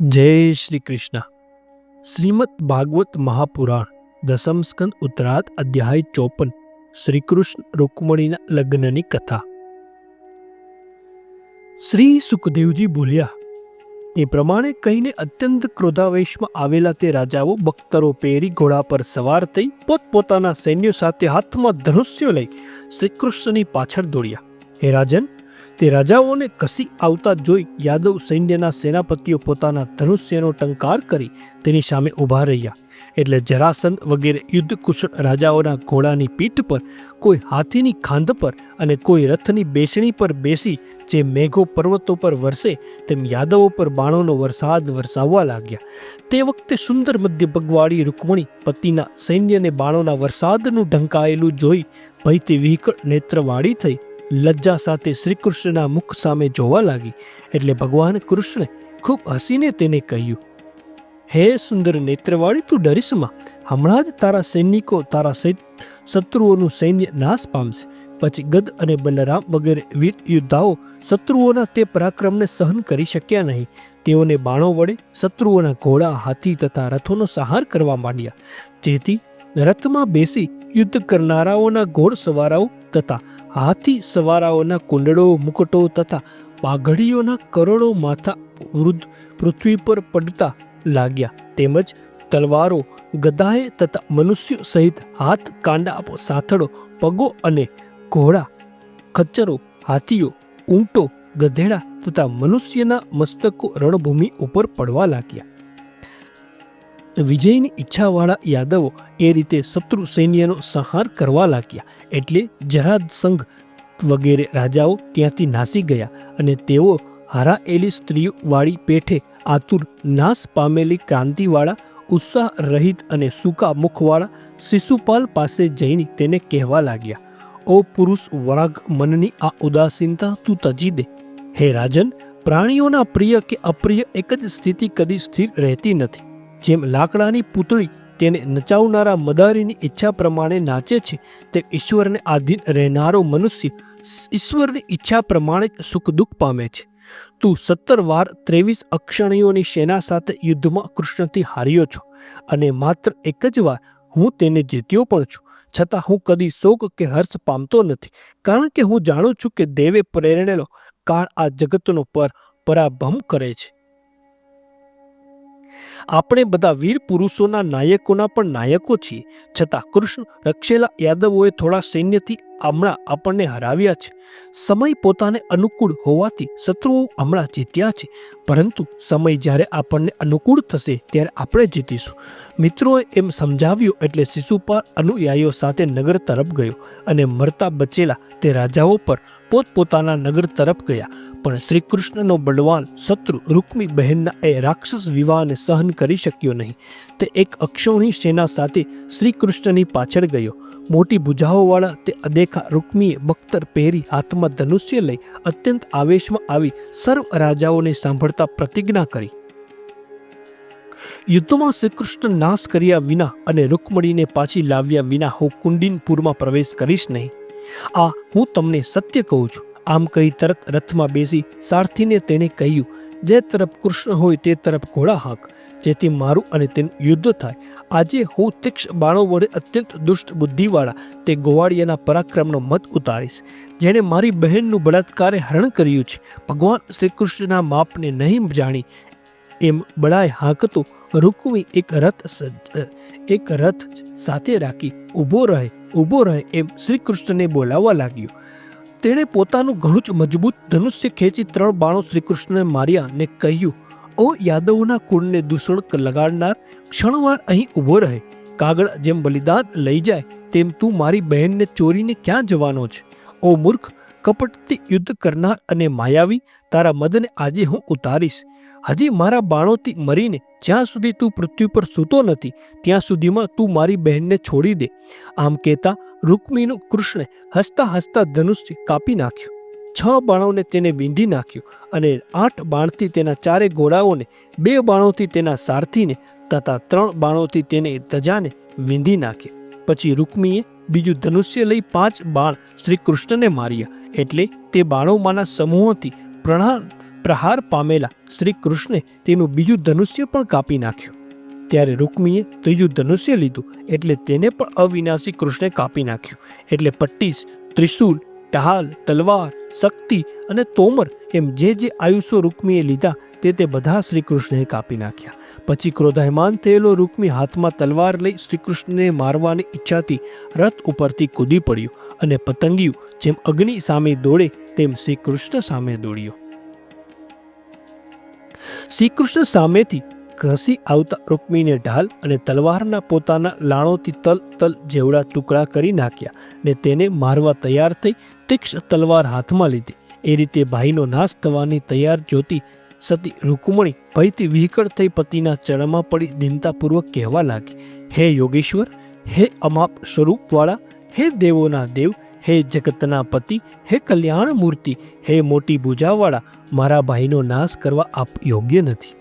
જય શ્રી કૃષ્ણ. શ્રીમદ ભાગવત મહાપુરાણ, દસમ સ્કંદ ઉત્તરાત અધ્યાય ચોપન શ્રી કૃષ્ણ રૂકમણીના લગ્નની કથા. શ્રી સુખદેવજી બોલ્યા, એ પ્રમાણે કહીને અત્યંત ક્રોધાવેશમાં આવેલા તે રાજાઓ બખ્તરો પહેરી ઘોડા પર સવાર થઈ પોતપોતાના સૈન્યો સાથે હાથમાં ધનુષ્યો લઈ શ્રીકૃષ્ણની પાછળ દોડ્યા. હે રાજન તે રાજાઓને કસી આવતા જોઈ યાદવ સૈન્યના સેનાપતિઓ પોતાના ધનુષ્યનો ટંકાર કરી તેની સામે ઊભા રહ્યા. એટલે જરાસંધ વગેરે યુદ્ધ કુશળ રાજાઓના ઘોડાની પીઠ પર, કોઈ હાથીની ખાંધ પર અને કોઈ રથની બેસણી પર બેસી જે મેઘો પર્વતો પર વરસે તેમ યાદવો પર બાણોનો વરસાદ વરસાવવા લાગ્યા. તે વખતે સુંદર મધ્ય પગવાળી રૂકમણી પતિના સૈન્યને બાણોના વરસાદનું ઢંકાયેલું જોઈ ભયથી વિહકળ નેત્રવાળી થઈ લજ્જા સાથે શ્રી કૃષ્ણના મુખ સામે જોવા લાગી એટલે ભગવાન કૃષ્ણે ખૂબ હસીને તેને કહ્યું, હે સુંદર નેત્રવાળી, તું ડરીશમાં હમણાં જ તારા સૈનિકો તારા શત્રુઓનું સૈન્ય નાશ પામશે. પછી ગદ અને બલરામ વગેરે વીર યોદ્ધાઓ શત્રુઓના તે પરાક્રમને સહન કરી શક્યા નહીં. તેઓને બાણો વડે શત્રુઓના ઘોડા, હાથી તથા રથોનો સહાર કરવા માંડ્યા. જેથી રથમાં બેસી યુદ્ધ કરનારાઓના ઘોડ સવારાઓ તથા હાથી સવારાઓના કુંડળો, મુકટો તથા પાઘડીઓના કરોડો માથા વૃદ્ધ પૃથ્વી પર પડતા લાગ્યા. તેમજ તલવારો ગદાએ તથા મનુષ્યો સહિત હાથ, કાંડા, સાથળો, પગો અને ઘોડા, ખચ્ચરો, હાથીઓ, ઊંટો, ગધેડા તથા મનુષ્યના મસ્તકો રણભૂમિ ઉપર પડવા લાગ્યા. વિજયની ઈચ્છાવાળા યાદવો એ રીતે શત્રુ સૈન્યનો સંહાર કરવા લાગ્યા. એટલે જરાદસંઘ વગેરે રાજાઓ ત્યાંથી નાસી ગયા અને તેઓ હરાયેલી સ્ત્રીઓવાળી પેઠે આતુર નાશ પામેલી ક્રાંતિવાળા ઉત્સાહ રહિત અને સૂકા મુખવાળા શિશુપાલ પાસે જઈને તેને કહેવા લાગ્યા, ઓ પુરુષ વરાગ મનની આ ઉદાસીનતા તું તજી દે. હે રાજન, પ્રાણીઓના પ્રિય કે અપ્રિય એક જ સ્થિતિ કદી સ્થિર રહેતી નથી. જેમ લાકડાની પૂતળી તેને નચાવનારા મદારીની ઈચ્છા પ્રમાણે નાચે છે તે ઈશ્વરને આધીન રહેનારો મનુષ્ય ઈશ્વરની ઈચ્છા પ્રમાણે જ સુખ દુઃખ પામે છે. તું સત્તર વાર ત્રેવીસ અક્ષણીઓની સેના સાથે યુદ્ધમાં કૃષ્ણથી હાર્યો છો અને માત્ર એક જ વાર હું તેને જીત્યો પણ છું. છતાં હું કદી શોક કે હર્ષ પામતો નથી, કારણ કે હું જાણું છું કે દેવે પ્રેરણેલો કાળ આ જગતનો પર પરાભમ કરે છે. આપણે બધા વીર પુરુષોના નાયકોના પણ નાયકો છીએ. છતાં કૃષ્ણ રક્ષેલા યાદવોએ થોડા સૈન્યથી હમણાં આપણને હરાવ્યા છે. સમય પોતાને અનુકૂળ હોવાથી શત્રુઓ હમણાં જીત્યા છે. પરંતુ સમય જ્યારે આપણને અનુકૂળ થશે ત્યારે આપણે જીતીશું. મિત્રોએ એમ સમજાવ્યું એટલે શિશુપાલ અનુયાયીઓ સાથે નગર તરફ ગયો અને મરતા બચેલા તે રાજાઓ પર પોતપોતાના નગર તરફ ગયા. પણ શ્રી કૃષ્ણનો બળવાન શત્રુ રૂકમી બહેનના એ રાક્ષસ વિવાહને સહન કરી શક્યો નહીં. તે એક અક્ષૌણી સેના સાથે શ્રી કૃષ્ણની પાછળ ગયો. મોટી ભુજાઓવાળા તે અદેખા રૂકમીએ બખ્તર પહેરી હાથમાં ધનુષ્ય લઈ અત્યંત આવેશમાં આવી સર્વ રાજાઓને સાંભળતા પ્રતિજ્ઞા કરી. યુદ્ધમાં શ્રીકૃષ્ણ નાશ કર્યા વિના અને રૂકમણીને પાછી લાવ્યા વિના હું કુંડિનપુરમાં પ્રવેશ કરીશ નહીં. આ હું તમને સત્ય કહું છું. આમ કહી તરત રથમાં બેસી સારથીને તેણે કહ્યું, જે તરફ કૃષ્ણ હોય તે તરફ ઘોડા હાંક, જેથી મારું અને તેનું યુદ્ધ થાય. આજે હું તીક્ષ બાણો વડે અત્યંત દુષ્ટ બુદ્ધિવાળા, તે ગોવાળિયાના પરાક્રમનો મત ઉતારીશ, જેણે મારી બહેનનું બળાત્કારે હરણ કર્યું છે. ભગવાન શ્રી કૃષ્ણના માપને નહીં જાણી એમ બળાય હાંકતો રૂકવી એક રથ એક રથ સાથે રાખી ઊભો રહે ઊભો રહે એમ શ્રી કૃષ્ણને બોલાવવા લાગ્યો. તેણે પોતાનું ઘણું જ મજબૂત ધનુષ્ય ખેંચી ત્રણ બાણો શ્રીકૃષ્ણને માર્યા ને કહ્યું, ઓ યાદવોના કુળને દૂષણ લગાડનાર, ક્ષણવાર અહીં ઊભો રહે. કાગળ જેમ બલિદાન લઈ જાય, તેમ તું મારી બહેનને ચોરીને ક્યાં જવાનો છે? ઓ મૂર્ખ, કપટથી યુદ્ધ કરનાર અને માયાવી, તારા મદને આજે હું ઉતારીશ. હજી મારા બાણોથી મરીને જ્યાં સુધી તું પૃથ્વી પર સૂતો નથી, ત્યાં સુધીમાં તું મારી બહેનને છોડી દે. આમ કહેતા રૂકમીનું કૃષ્ણે હસતા હસતા ધનુષ્ય કાપી નાખ્યું. છ બાણોને તેને વીંધી નાખ્યું અને આઠ બાણથી તેના ચારે ઘોડાઓને બે બાણોથી તેના સારથીને તથા ત્રણ બાણોથી તેને ધજાને વીંધી નાખી. પછી રૂકમીએ બીજું ધનુષ્ય લઈ પાંચ બાણ શ્રી કૃષ્ણને માર્યા. એટલે તે બાણોમાંના સમૂહોથી પ્રણા પ્રહાર પામેલા શ્રી કૃષ્ણે તેનું બીજું ધનુષ્ય પણ કાપી નાખ્યું. ત્યારે રૂકમીએ ત્રીજું ધનુષ્ય લીધું એટલે તેને પણ અવિનાશી કૃષ્ણે કાપી નાખ્યું. એટલે પટ્ટીસ ત્રિશૂલ ટહાલ, તલવાર, શક્તિ અને તોમર એમ જે જે આયુષો રૂકમીએ લીધા તે તે બધા શ્રી કૃષ્ણએ કાપી નાખ્યા. પછી ક્રોધાયમાન થયેલો રૂકમી હાથમાં તલવાર લઈ શ્રીકૃષ્ણને મારવાની ઈચ્છાથી રથ ઉપરથી કૂદી પડ્યું અને પતંગિયું જેમ અગ્નિ સામે દોડે તેમ શ્રી કૃષ્ણ સામે દોડ્યો. શ્રી કૃષ્ણ સામેથી ઘસી આવતા રૂકમીને ઢાલ અને તલવારના પોતાના લાણોથી તલ તલ જેવડા ટુકડા કરી નાખ્યા ને તેને મારવા તૈયાર થઈ તીક્ષ્ણ તલવાર હાથમાં લીધી. એ રીતે ભાઈનો નાશ થવાની તૈયાર જોતી સતી રૂકમણી ભયથી વિહકળ થઈ પતિના ચરણમાં પડી દિનતાપૂર્વક કહેવા લાગી, હે યોગેશ્વર, હે અમાપ સ્વરૂપવાળા, હે દેવોના દેવ હે જગતના પતિ, હે કલ્યાણ મૂર્તિ હે મોટી ભૂજાવાળા, મારા ભાઈનો નાશ કરવા આપ યોગ્ય નથી.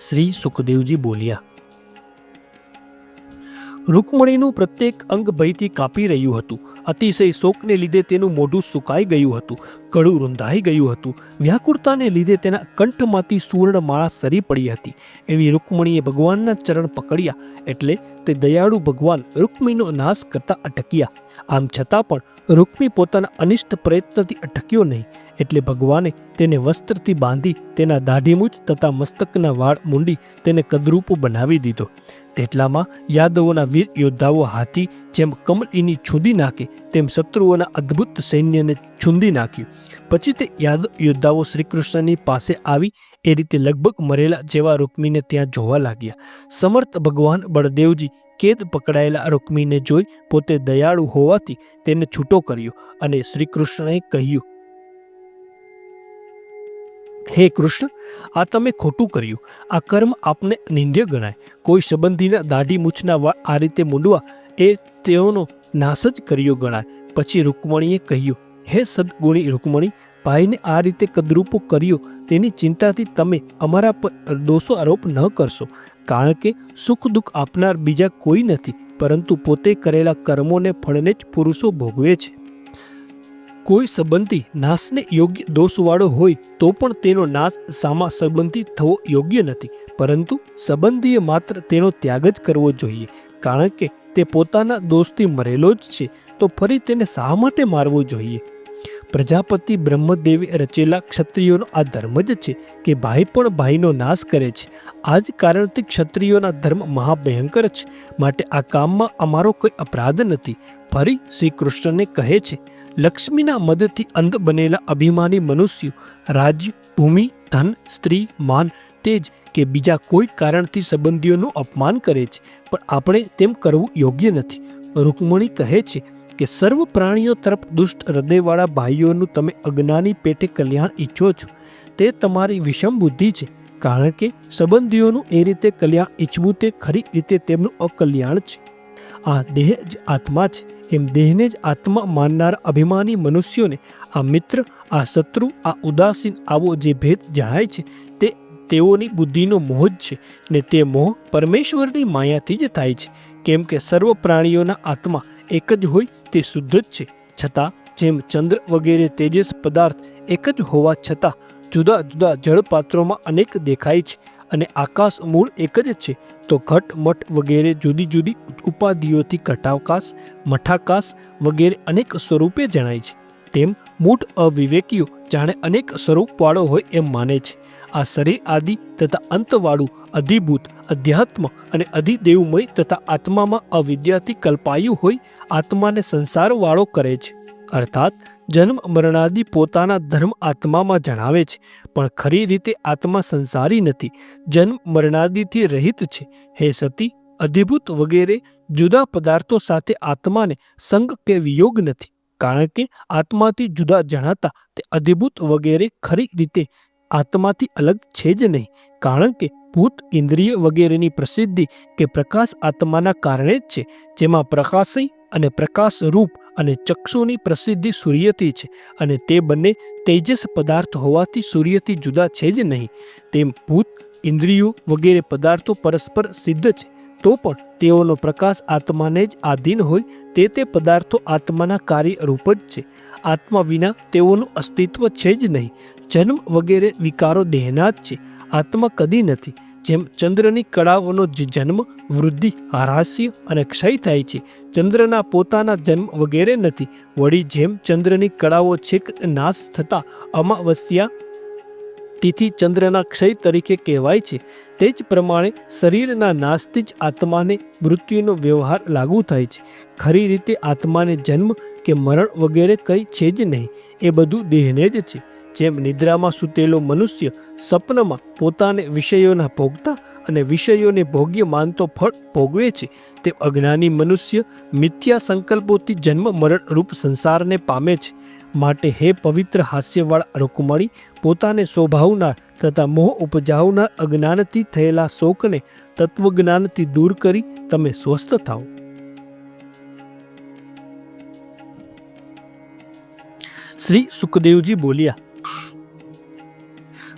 શ્રી સુખદેવજી બોલ્યા, રૂકમણીનું પ્રત્યેક અંગ ભયથી કાપી રહ્યું હતું. અતિશય શોકને લીધે તેનું મોઢું સુકાઈ ગયું હતું. ગળું રૂંધાઈ ગયું હતું. વ્યાકુળતાને લીધે તેના કંઠમાંથી સુવર્ણ માળા સરી પડી હતી. એવી રૂકમણીએ ભગવાનના ચરણ પકડ્યા એટલે તે દયાળુ ભગવાન રૂકમીનો નાશ કરતા અટક્યા. આમ છતાં પણ રૂકમી પોતાના અનિષ્ટ પ્રયત્નથી અટક્યો નહીં, એટલે ભગવાને તેને વસ્ત્રથી બાંધી તેના દાઢીમૂછ તથા મસ્તકના વાળ મૂંડી તેને કદરૂપ બનાવી દીધો. તેટલામાં યાદવોના વીર યોદ્ધાઓ હાથી જેમ કમલીની છૂંદી નાખે, તેમ શત્રુઓના અદ્ભુત સૈન્યને છૂંદી નાખ્યું. પછી તે યાદવ યોદ્ધાઓ શ્રીકૃષ્ણની પાસે આવી, એ રીતે લગભગ મરેલા જેવા રૂકમીને ત્યાં જોવા લાગ્યા. સમર્થ ભગવાન બળદેવજી કેદ પકડાયેલા રૂકમીને જોઈ પોતે દયાળુ હોવાથી તેને છૂટો કર્યો અને શ્રીકૃષ્ણએ કહ્યું હે કૃષ્ણ, આ તમે ખોટું કર્યું. આ કર્મ આપને નિંદ્ય ગણાય. કોઈ સંબંધીના દાઢી મૂછના આ રીતે મૂંડવા એ તેઓનો નાશ જ કર્યો ગણાય. પછી રૂકમણીએ કહ્યું, હે સદગુણી રૂકમણી, ભાઈને આ રીતે કદરૂપો કર્યો તેની ચિંતાથી તમે અમારા પર દોષો આરોપ ન કરશો. કારણ કે સુખ દુઃખ આપનાર બીજા કોઈ નથી, પરંતુ પોતે કરેલા કર્મોને ફળને જ પુરુષો ભોગવે છે. કોઈ સંબંધી નાશને યોગ્ય દોષવાળો હોય તો પણ તેનો નાશ સામા સંબંધી થવો યોગ્ય નથી. પરંતુ સંબંધીએ માત્ર તેનો ત્યાગ જ કરવો જોઈએ. કારણ કે તે પોતાના દોષથી મરેલો જ છે, તો ફરી તેને શા માટે મારવો જોઈએ? પ્રજાપતિ બ્રહ્મદેવે રચેલા ક્ષત્રિયોનો આ ધર્મ જ છે કે ભાઈ પણ ભાઈનો નાશ કરે છે. આ જ કારણથી ક્ષત્રિયોના ધર્મ મહાભયંકર છે. માટે આ કામમાં અમારો કોઈ અપરાધ નથી. ફરી શ્રી કૃષ્ણને કહે છે, લક્ષ્મીના મદદથી અંધ બનેલા અભિમાની મનુષ્યો રાજ્ય ભૂમિ, ધન, સ્ત્રી, માન, તેજ કે બીજા કોઈ કારણથી સંબંધીઓનું અપમાન કરે છે. પણ આપણે તેમ કરવું યોગ્ય નથી. રૂકમણી કહે છે કે સર્વ પ્રાણીઓ તરફ દુષ્ટ હૃદયવાળા ભાઈઓનું તમે અજ્ઞાની પેટે કલ્યાણ ઈચ્છો છો. તે તમારી વિષમ બુદ્ધિ છે, કારણ કે સંબંધીઓનું એ રીતે કલ્યાણ ઈચ્છવું તે ખરી રીતે તેમનું અકલ્યાણ છે. આ દેહ જ આત્મા છે, એમ દેહને જ આત્મા માનનાર અભિમાની મનુષ્યોને આ મિત્ર, આ શત્રુ, આ ઉદાસીન આવો જે ભેદ જણાય છે, તે તેઓની બુદ્ધિનો મોહ જ છે ને તે મોહ પરમેશ્વરની માયાથી જ થાય છે. કેમ કે સર્વ પ્રાણીઓના આત્મા એક જ હોય તે શુદ્ધ જ છે. છતાં જેમ ચંદ્ર વગેરે તેજસ પદાર્થ એક જ હોવા છતાં જુદા જુદા જળપાત્રોમાં અનેક દેખાય છે અને આકાશ મૂળ એક જ છે, તો ઘટ મઠ વગેરે જુદી જુદી ઉપાધિઓથી ઘટાવકાશ, મઠાકાશ વગેરે અનેક સ્વરૂપે જણાય છે. તેમ મૂઢ અવિવેકીઓ જાણે અનેક સ્વરૂપવાળો હોય એમ માને છે. આ શરીર આદિ તથા અંતવાળું, અધિભૂત, અધ્યાત્મ અને અધિદેવમય તથા આત્મામાં અવિદ્યાથી કલ્પાયું હોય, આત્માને સંસારવાળો કરે છે. અર્થાત, જન્મ મરણાદિ પોતાના ધર્મ આત્મામાં જણાવે છે, પણ ખરી રીતે આત્મા સંસારી નથી, જન્મ મરણાદિથી રહિત છે. હે સતી, અધિભૂત વગેરે જુદા પદાર્થો સાથે આત્માને સંગ કે વિયોગ નથી, કારણ કે આત્માથી જુદા જણાતા તે અધિભૂત વગેરે ખરી રીતે આત્માથી અલગ છે જ નહીં, કારણ કે ભૂત ઇન્દ્રિય વગેરેની પ્રસિદ્ધિ કે પ્રકાશ આત્માના કારણે જ છે, જેમાં પ્રકાશય અને પ્રકાશ રૂપ અને ચક્ષુની પ્રસિદ્ધિ સૂર્યથી છે અને તે બંને તેજસ પદાર્થ હોવાથી સૂર્યથી જુદા છે જ નહીં. તેમ ભૂત ઇન્દ્રિયો વગેરે પદાર્થો પરસ્પર સિદ્ધ છે. તો પણ તેઓનો પ્રકાશ આત્માને જ આધીન હોય તે તે પદાર્થો આત્માના કાર્ય રૂપ જ છે. આત્મા વિના તેઓનું અસ્તિત્વ છે જ નહીં. જન્મ વગેરે વિકારો દેહના જ છે. આત્મા કદી નથી. જેમ ચંદ્રની કળાઓનો જન્મ, વૃદ્ધિ હારાસ્ય અને ક્ષય થાય છે. ચંદ્રના પોતાના જન્મ વગેરે નથી. વળી જેમ ચંદ્રની કળાઓ છેક નાશ થતાં, અમાવસ્યા તિથિ ચંદ્રના ક્ષય તરીકે કહેવાય છે. તે જ પ્રમાણે શરીરના નાશથી જ આત્માને મૃત્યુનો વ્યવહાર લાગુ થાય છે. ખરી રીતે આત્માને જન્મ કે મરણ વગેરે કંઈ છે જ નહીં. એ બધું દેહને જ છે. જેમ નિદ્રામાં સૂતેલો મનુષ્ય સપનમાં પોતાને વિષયોના ભોગતા અને વિષયોને ભોગ્ય માનતો ફળ ભોગવે છે, તે અજ્ઞાની મનુષ્ય મિથ્યા સંકલ્પોથી જન્મ મરણ રૂપ સંસારને પામે છે. માટે હે પવિત્ર હાસ્યવાળ રૂકમણી પોતાને શોભાવનાર તથા મોહ ઉપજાવનાર અજ્ઞાનથી થયેલા શોકને તત્વજ્ઞાનથી દૂર કરી તમે સ્વસ્થ થાઓ. શ્રી સુખદેવજી બોલ્યા,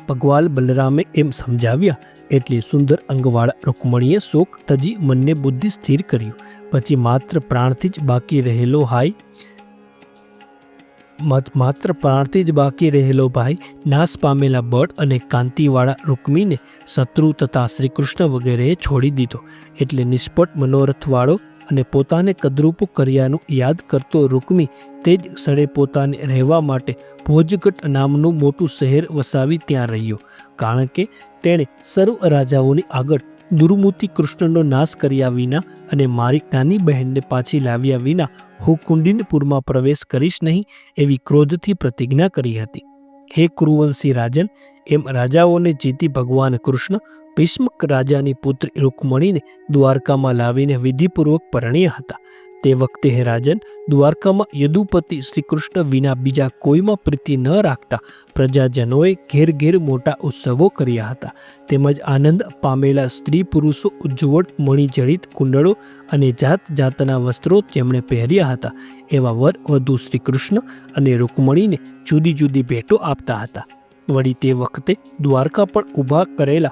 ભગવાન બલરામે એમ સમજાવ્યા એટલે સુંદર અંગવાળા રૂકમણીએ શોક તજી મનને બુદ્ધિ સ્થિર કર્યું. પછી માત્ર પ્રાણથી જ બાકી રહેલો હાય માત્ર પ્રાણથી જ બાકી રહેલો ભાઈ નાશ પામેલા બળ અને કાંતિવાળા રૂકમીને શત્રુ તથા શ્રીકૃષ્ણ વગેરેએ છોડી દીધો. એટલે નિષ્પટ મનોરથવાળો અને પોતાને કદરૂપ કર્યાનું યાદ કરતો રૂકમી તે જ ક્ષણે પોતાને રહેવા માટે ભોજગટ નામનું મોટું શહેર વસાવી ત્યાં રહ્યો. કારણ કે તેણે સર્વ રાજાઓની આગળ દુર્મૂર્તિ કૃષ્ણનો નાશ કર્યા વિના અને મારી નાની બહેનને પાછી લાવ્યા વિના હું કુંડિનપુરમાં પ્રવેશ કરીશ નહીં એવી ક્રોધથી પ્રતિજ્ઞા કરી હતી. હે કુરુવંશી રાજન, એમ રાજાઓને જીતી ભગવાન કૃષ્ણ ભીષ્મક રાજાની પુત્રી રૂકમણીને દ્વારકામાં લાવીને વિધિપૂર્વક પરણ્યા હતા. તે વખતે હે રાજન દ્વારકામાં યદુપતિ શ્રીકૃષ્ણ વિના બીજા કોઈમાં પ્રીતિ ન રાખતા પ્રજાજનોએ ઘેર ઘેર મોટા ઉત્સવો કર્યા હતા. તેમજ આનંદ પામેલા સ્ત્રી પુરુષો ઉજ્જવળ મણિજડિત કુંડળો અને જાત જાતના વસ્ત્રો જેમણે પહેર્યા હતા. એવા વર વધુ શ્રીકૃષ્ણ અને રૂકમણીને જુદી જુદી ભેટો આપતા હતા. વળી તે વખતે દ્વારકા પણ ઊભા કરેલા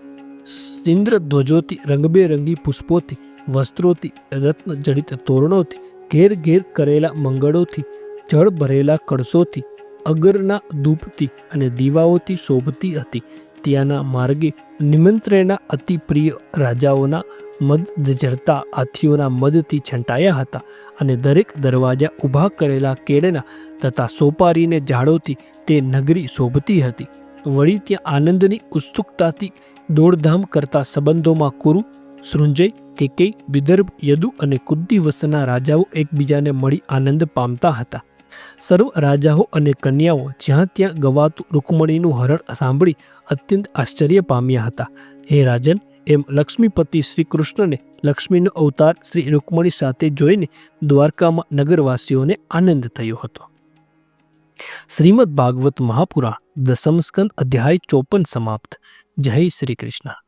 ઇન્દ્ર ધ્વજોથી રંગબેરંગી પુષ્પોથી, વસ્ત્રોથી રત્ન જડિત તોરણોથી, ઘેર ઘેર કરેલા મંગળોથી, જળ ભરેલા કળશોથી, અગરના ધૂપથી અને દીવાઓથી શોભતી હતી. ત્યાંના માર્ગે નિમંત્રણના અતિ પ્રિય રાજાઓના મદ જરતા હાથીઓના મદથી છંટાયા હતા અને દરેક દરવાજા ઊભા કરેલા કેળના તથા સોપારીને ઝાડોથી તે નગરી શોભતી હતી. વળી ત્યાં આનંદની ઉત્સુકતાથી દોડધામ કરતા સંબંધોમાં કુરુ, સૃંજય કેકેય વિદર્ભ, યદુ અને કુદ્દી વસના રાજાઓ એકબીજાને મળી આનંદ પામતા હતા. સર્વ રાજાઓ અને કન્યાઓ જ્યાં ત્યાં ગવાતું રૂકમણીનું હરણ સાંભળી અત્યંત આશ્ચર્ય પામ્યા હતા. હે રાજન, એમ લક્ષ્મીપતિ શ્રી કૃષ્ણને લક્ષ્મીનો અવતાર શ્રી રૂકમણી સાથે જોઈને દ્વારકામાં નગરવાસીઓને આનંદ થયો હતો. શ્રીમદ ભાગવત મહાપુરાણ દસમ સ્કંદ અધ્યાય ચોપન સમાપ્ત જય શ્રી કૃષ્ણ